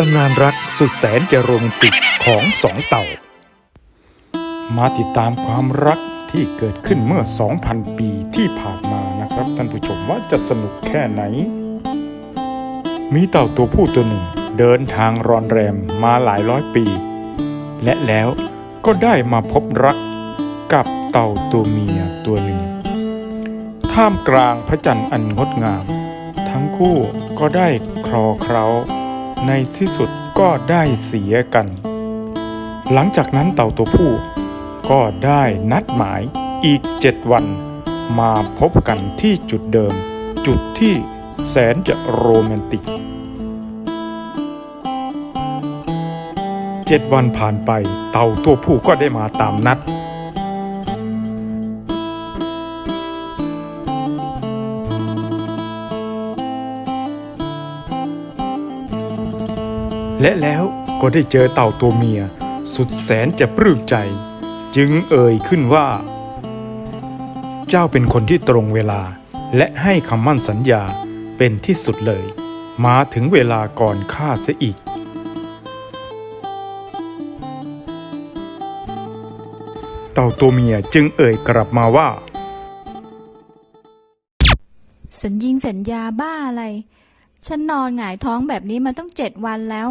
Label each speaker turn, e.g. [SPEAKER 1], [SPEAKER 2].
[SPEAKER 1] ตำนานรักสุดแสนจะโรแมนติกของสองเต่า มาติดตามความรักที่เกิดขึ้นเมื่อ 2,000 ปีที่ผ่านมานะครับ ท่านผู้ชมว่าจะสนุกแค่ไหน มีเต่าตัวผู้ตัวหนึ่ง เดินทางรอนแรมมาหลายร้อยปี และแล้วก็ได้มาพบรักกับเต่าตัวเมียตัวหนึ่ง ท่ามกลางพระจันทร์อันงดงาม ทั้งคู่ก็ได้คลอเคล้า ในที่สุดก็ได้เสียกัน หลังจากนั้นเต่าตัวผู้ ก็ได้นัดหมายอีกเจ็ดวัน มาพบกันที่จุดเดิม จุดที่แสนจะโรแมนติกเจ็ดวันผ่านไปเต่าตัวผู้ก็ได้มาตามนัด และแล้วก็ได้เจอเต่าตัวเมีย สุดแสนจะปลื้มใจ จึงเอ่ยขึ้นว่า เจ้าเป็นคนที่ตรงเวลา และให้คำมั่นสัญญาเป็นที่สุดเลย มาถึงเวลาก่อนข้าเสียอีก เต่าตัวเมียจึงเอ่ยกลับมาว่า
[SPEAKER 2] สัญญิงสัญญาบ้าอะไร ฉันนอนหงายท้องแบบนี้มาต้องเจ็ดวันแล้ว